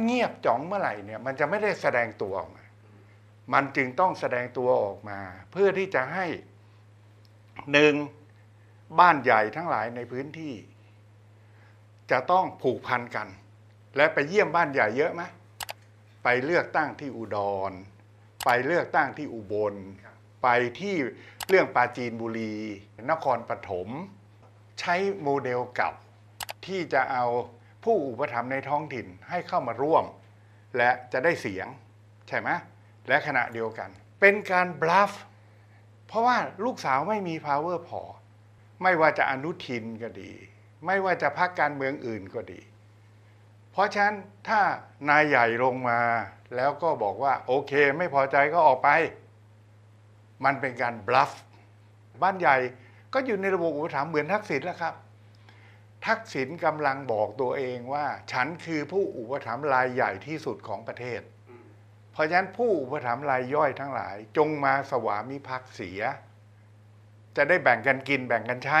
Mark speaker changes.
Speaker 1: เงียบจ๋องเมื่อไหร่เนี่ยมันจะไม่ได้แสดงตัวออกมา มันจึงต้องแสดงตัวออกมา เพื่อที่จะให้หนึ่งบ้านใหญ่ทั้งหลายในพื้นที่ จะต้องผูกพันกัน และไปเยี่ยมบ้านใหญ่เยอะไหมไปเลือกตั้งที่อุดร ไปเลือกตั้งที่อุบล ไปที่เรื่องปราจีนบุรี นครปฐม ใช้โมเดลเก่าที่จะเอา ผู้อุปถัมภ์ในท้องถิ่นให้เข้ามาร่วม และจะได้เสียง ใช่ไหมและขณะเดียวกัน เป็นการบลัฟเพราะว่าลูกสาวไม่มี power พอ ไม่ว่าจะอนุทินก็ดี ไม่ว่าจะพรรคการเมืองอื่นก็ดี เพราะฉะนั้นถ้านายใหญ่ลงมาแล้วก็บอกว่า โอเค ไม่พอใจก็ออกไป มันเป็นการบลัฟบ้านใหญ่ก็อยู่ในระบบอุปถัมภ์เหมือนทักษิณแล้วครับ ทักษิณกำลังบอกตัวเองว่า ฉันคือผู้อุปถัมภ์รายใหญ่ที่สุดของประเทศ เพราะฉะนั้นผู้อุปถัมภ์รายย่อยทั้งหลาย จงมาสวามิภักดิ์เสีย จะได้แบ่งกันกินแบ่งกันใช้